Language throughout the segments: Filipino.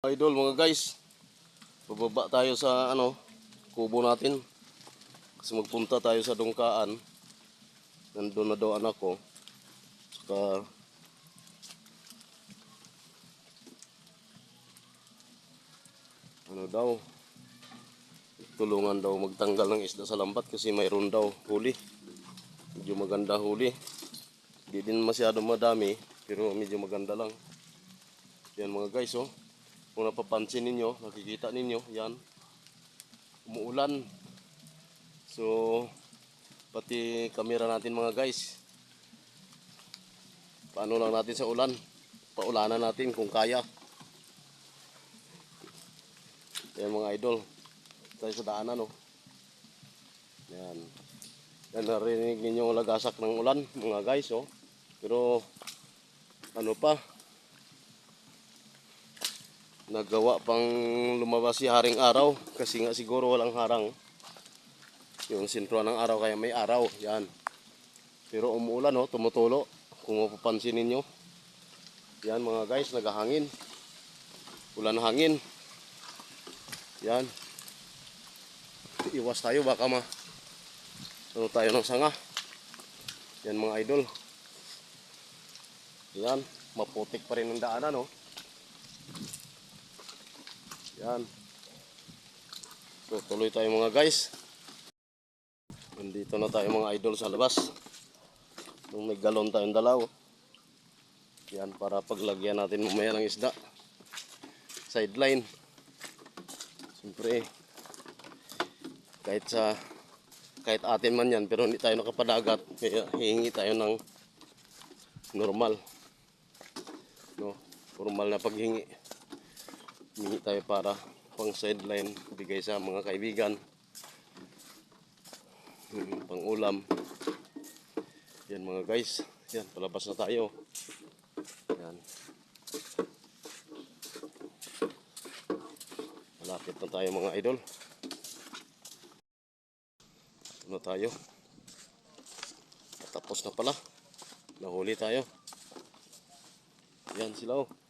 Idol mga guys, bababa tayo sa ano, kubo natin. Kasi magpunta tayo sa dungkaan. Nandun na daw anak ko. Saka ano daw tulungan daw magtanggal ng isda sa lambat kasi mayroon daw huli. Medyo maganda huli. Hindi din masyado madami pero medyo maganda lang. Yan mga guys oh. Kung napapansin ninyo, nakikita ninyo, yan. Umuulan. So, pati kamera natin mga guys. Paano lang natin sa ulan? Paulanan natin kung kaya. Yan mga idol. Tayo sa daanan oh. Yan. Yan narinig ninyo ang lagasak ng ulan mga guys oh. Pero ano pa, nagawa pang lumabas si Haring Araw kasi nga siguro walang harang. Yung sintro ng araw kaya may araw yan. Pero umuulan oh, tumutulo kung mapapansin ninyo. Yan mga guys nagahangin. Ulan hangin. Yan. Iwas tayo baka ma ano tayo ng sanga. Yan mga idol. Yan maputik pa rin ang daanan oh yan. So, tuloy tayo mga guys. Nandito na tayo mga idol sa labas. Nung may galon tayong dalaw. Yan, para paglagyan natin mamaya ng isda. Sideline. Siyempre, kahit sa kahit atin man yan, pero hindi tayo nakapadagat. Hihingi tayo ng normal. No, formal na paghingi humingi tayo para pang sideline bigay sa mga kaibigan. Hmm, pang ulam. Yan mga guys. Yan palabas na tayo. Yan. Malapit na tayo mga idol. Ito na tayo? Tapos na pala. Nahuli tayo. Yan sila oh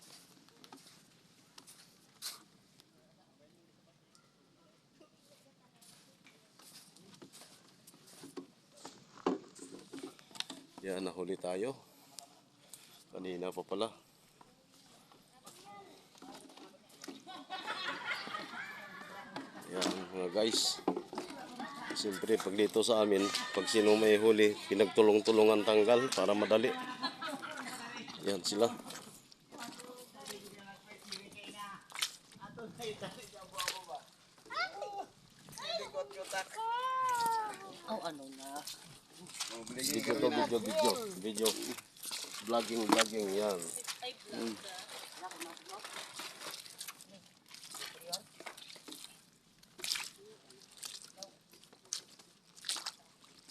Yan, nahuli tayo. Kanina pa pala. Yan, mga guys. Siyempre, pag dito sa amin, pag sino may huli, pinagtulong-tulungan tanggal para madali. Yan sila. Oh, ano na? Video to, video, video. Video. Vlogging, vlogging, yan.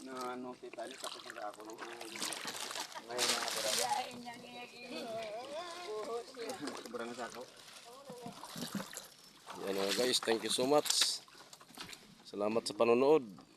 na ano kita ni tapos na ako ngayon na ako sobrang sa ako Yan guys, thank you so much. Salamat sa panonood. Mm,